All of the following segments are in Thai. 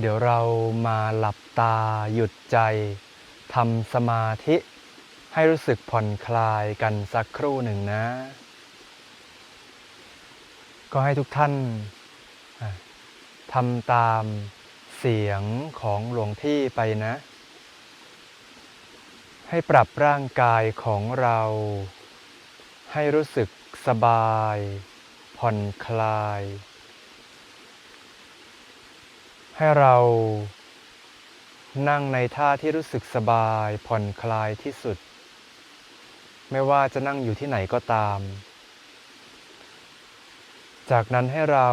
เดี๋ยวเรามาหลับตาหยุดใจทำสมาธิ ให้รู้สึกผ่อนคลายกันสักครู่หนึ่งนะ ก็ให้ทุกท่านทำตามเสียงของหลวงพี่ไปนะ ให้ปรับร่างกายของเรา ให้รู้สึกสบาย ผ่อนคลาย ให้เรา นั่งในท่าที่รู้สึกสบายผ่อนคลายที่สุด ไม่ว่าจะนั่งอยู่ที่ไหนก็ตาม จากนั้นให้เรา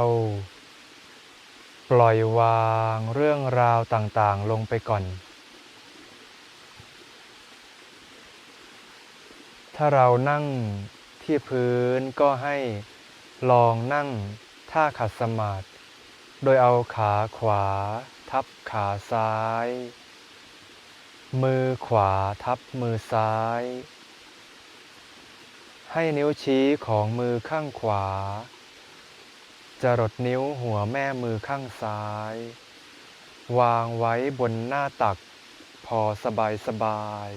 ปล่อยวางเรื่องราวต่างๆ ลงไปก่อน ถ้าเรานั่งที่พื้นก็ให้ลองนั่งท่าขัดสมาธิ โดยเอาขาขวา ทับขาซ้าย มือขวาทับมือซ้าย ให้นิ้วชี้ของมือข้างขวา จรดนิ้วหัวแม่มือข้างซ้าย วางไว้บนหน้าตัก พอสบายสบาย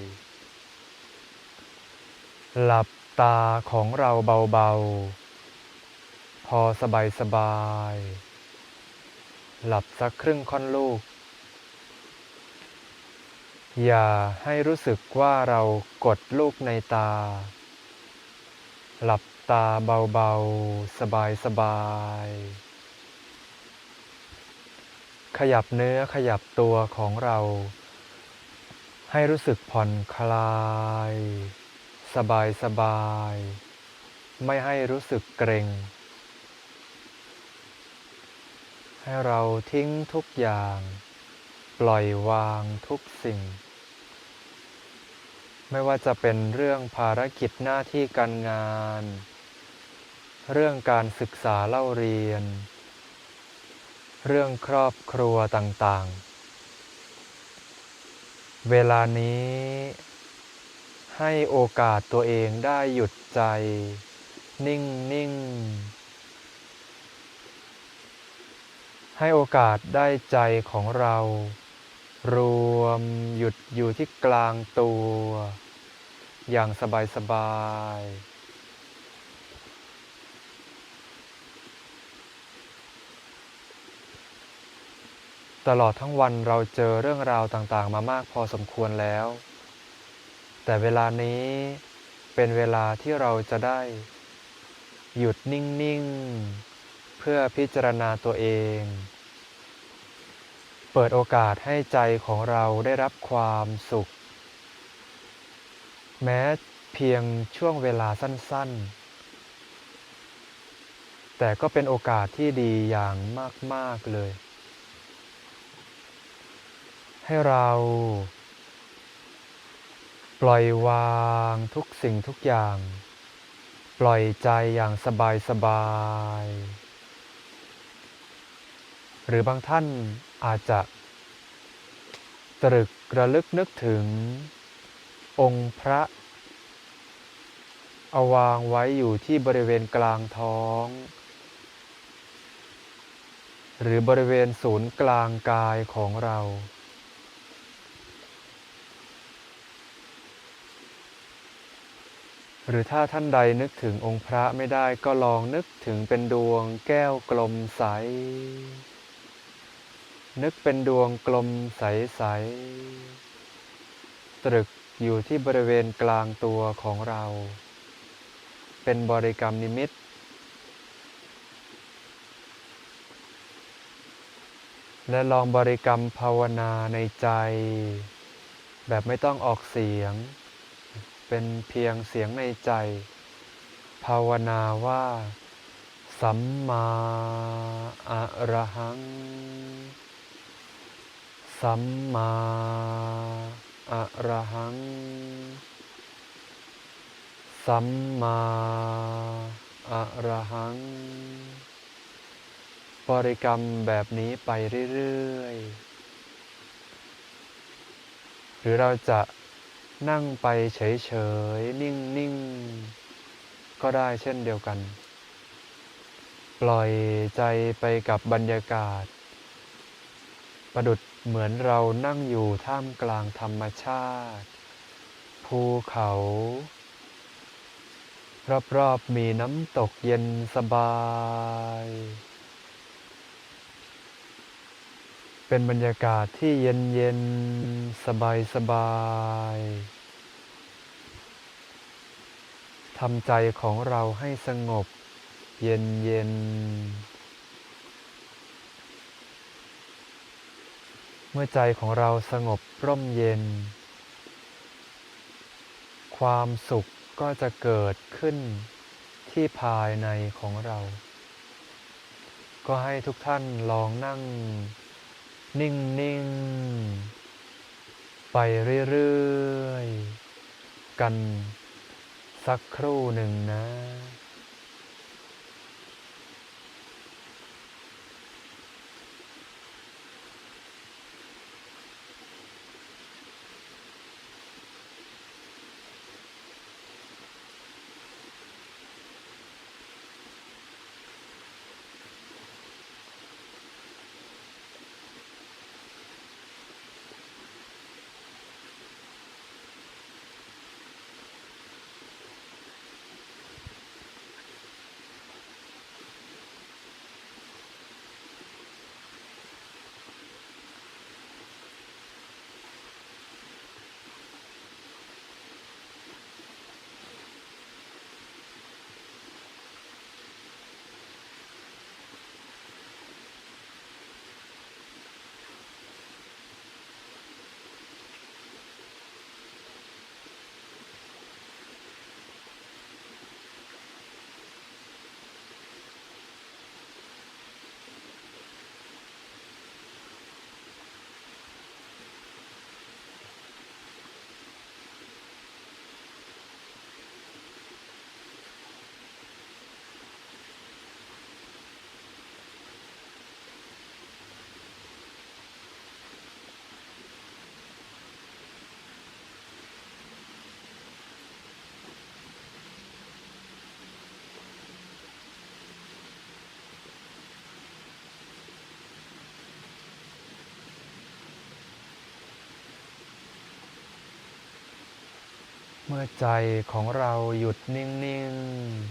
หลับตาของเราเบาๆ พอสบายสบาย หลับสักครึ่งค่อนลูก อย่าให้รู้สึกว่าเรากดลูกในตา หลับตาเบาๆ สบายๆ ขยับเนื้อขยับตัวของเรา ให้รู้สึกผ่อนคลาย สบายสบายๆไม่ให้รู้สึกเกร็ง ให้เราทิ้งทุกอย่าง ปล่อยวางทุกสิ่ง ไม่ว่าจะเป็นเรื่องภารกิจหน้าที่การงาน เรื่องการศึกษาเล่าเรียน เรื่องครอบครัวต่างๆ เวลานี้ให้โอกาสตัวเองได้หยุดใจ นิ่งนิ่งๆ ให้โอกาสได้ใจของเรา รวมหยุดอยู่ที่กลางตัว อย่างสบายสบายๆตลอดทั้งวันเราเจอเรื่องราวต่างๆ มามากพอสมควรแล้ว แต่เวลานี้เป็นเวลาที่เราจะได้ หยุดนิ่ง ๆ พื่อพิจารณาตัวเอง เปิดโอกาสให้ใจของเราได้รับความสุข แม้เพียงช่วงเวลาสั้นๆ แต่ก็เป็นโอกาสที่ดีอย่างมาก ๆ เลย ให้เราปล่อยวางทุกสิ่งทุกอย่าง ปล่อยใจอย่างสบายสบาย หรือบางท่านอาจจะตรึกระลึกนึกถึงองค์พระเอาวางไว้อยู่ที่บริเวณกลางท้อง หรือบริเวณศูนย์กลางกายของเรา หรือถ้าท่านใดนึกถึงองค์พระไม่ได้ก็ลองนึกถึงเป็นดวงแก้วกลมใส นึกเป็นดวงกลมใส ๆ ตรึกอยู่ที่บริเวณกลางตัวของเรา เป็นบริกรรมนิมิต และลองบริกรรมภาวนาในใจ แบบไม่ต้องออกเสียง เป็นเพียงเสียงในใจ ภาวนาว่า สัมมาอะระหัง สัมมาอะระหัง สัมมาอะระหัง บริกรรมแบบนี้ไปเรื่อย ๆ หรือเราจะนั่งไปเฉย ๆ นิ่ง ๆ ก็ได้เช่นเดียวกัน ปล่อยใจไปกับบรรยากาศ ประดุด เหมือนเรานั่งอยู่ท่ามกลางธรรมชาติ ภูเขา รอบๆมีน้ำตกเย็นสบาย เป็นบรรยากาศที่เย็นเย็นสบายสบายทำใจของเราให้สงบ เย็นเย็น มื่อใจของเราสงบร่มเย็น ความสุขก็จะเกิดขึ้นที่ภายในของเรา ก็ให้ทุกท่านลองนั่ง นิ่ง ๆ ไปเรื่อย ๆ กันสักครู่หนึ่งนะ เมื่อใจของเราหยุดนิ่ง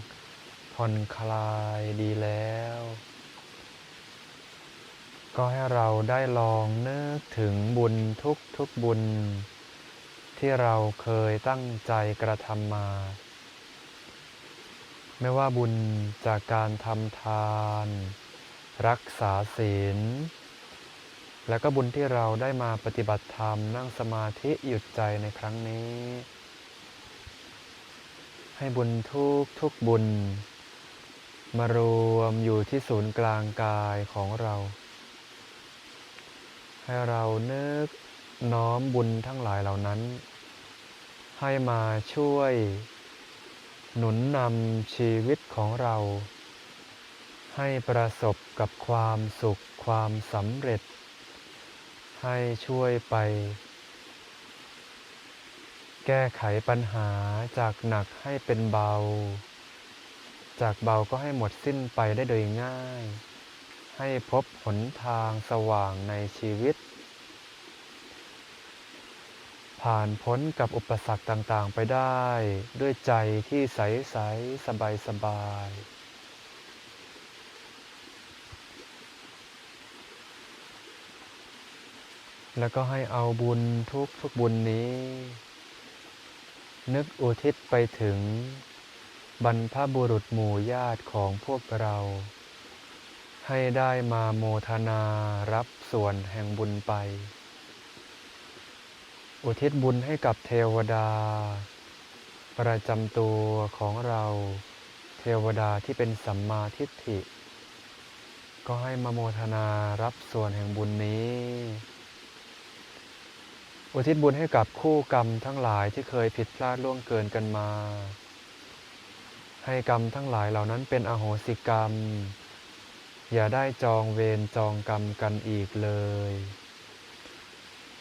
ๆ ผ่อนคลายดีแล้ว ก็ให้เราได้ลองนึกถึงบุญทุกทุกบุญ ที่เราเคยตั้งใจกระทำมา ไม่ว่าบุญจากการทำทาน รักษาศีล และก็บุญที่เราได้มาปฏิบัติธรรมนั่งสมาธิหยุดใจในครั้งนี้ ให้บุญทุกทุกบุญ มารวมอยู่ที่ศูนย์กลางกายของเรา ให้เรานึกน้อมบุญทั้งหลายเหล่านั้น ให้มาช่วย หนุนนำชีวิตของเรา ให้ประสบกับความสุขความสำเร็จ ให้ช่วยไป แก้ไขปัญหาจากหนักให้เป็นเบา จากเบาก็ให้หมดสิ้นไปได้โดยง่าย ให้พบหนทางสว่างในชีวิต ผ่านพ้นกับอุปสรรคต่างๆไปได้ด้วยใจที่ใสๆสบายๆแล้วก็ให้เอาบุญทุกทุกบุญนี้ นึกอุทิศไปถึง บรรพบุรุษหมู่ญาติของพวกเรา ให้ได้มาโมทนารับส่วนแห่งบุญไป อุทิศบุญให้กับเทวดา ประจำตัวของเราเทวดาที่เป็นสัมมาทิฏฐิ ก็ให้มาโมทนารับส่วนแห่งบุญนี้ อุทิศบุญให้กับคู่กรรมทั้งหลายที่เคยผิดพลาดล่วงเกินกันมา ให้กรรมทั้งหลายเหล่านั้นเป็นอโหสิกรรม อย่าได้จองเวรจองกรรมกันอีกเลย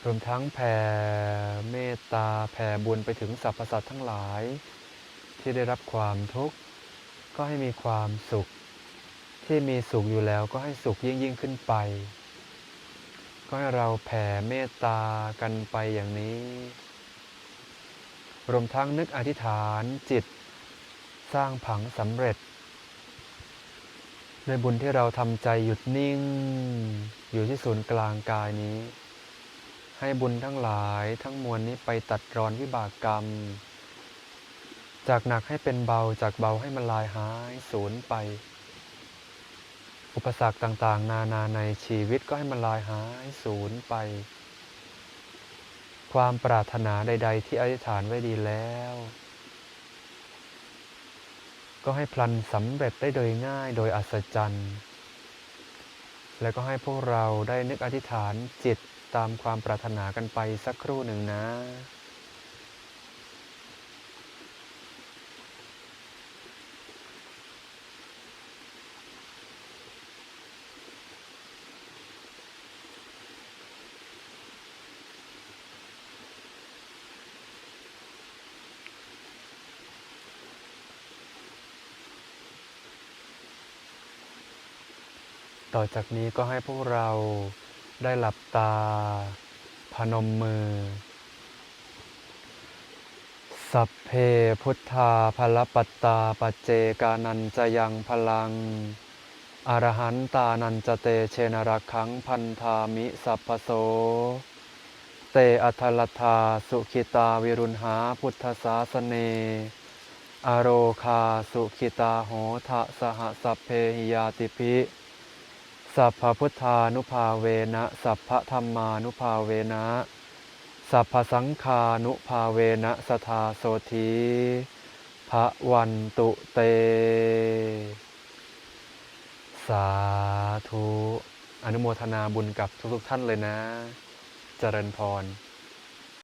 รวมทั้งแผ่เมตตาแผ่บุญไปถึงสรรพสัตว์ทั้งหลาย ที่ได้รับความทุกข์ก็ให้มีความสุข ที่มีสุขอยู่แล้วก็ให้สุขยิ่งยิ่งขึ้นไป ก็ให้เราแผ่เมตตากันไปอย่างนี้ รวมทั้งนึกอธิษฐานจิต สร้างผังสำเร็จด้วยบุญที่เราทำใจหยุดนิ่ง อยู่ที่ศูนย์กลางกายนี้ ให้บุญทั้งหลายทั้งมวลนี้ไปตัดรอนวิบากกรรม จากหนักให้เป็นเบาจากเบาให้มันลายหายสูญไป อุปสรรคต่างๆ นานาในชีวิตก็ให้มันลายหายสูญไป ความปรารถนาใด ๆ ที่อธิษฐานไว้ดีแล้ว ก็ให้พลันสำเร็จได้โดยง่ายโดยอัศจรรย์ แล้วก็ให้พวกเราได้นึกอธิษฐานจิตตามความปรารถนากันไปสักครู่หนึ่งนะ ต่อจากนี้ก็ให้พวกเราได้หลับตา พนมมือ สัพเพพุทธาภลปัตตาปัจเจกานันจะยังพลัง อรหันตานันจะเตเชนรักขังพันธามิสัพพโส เตอัทลทาสุขิตาวิรุณหาพุทธศาสเนอโรคาสุขิตาโหทะสหสัพเพหิยาติภิ สัพพพุทธานุภาเวนะ สัพพธรรมานุภาเวนะ สัพพสังฆานุภาเวนะสทาโสธีพระวันตุเต สาธุ อนุโมทนาบุญกับทุกๆท่านเลยนะ เจริญพร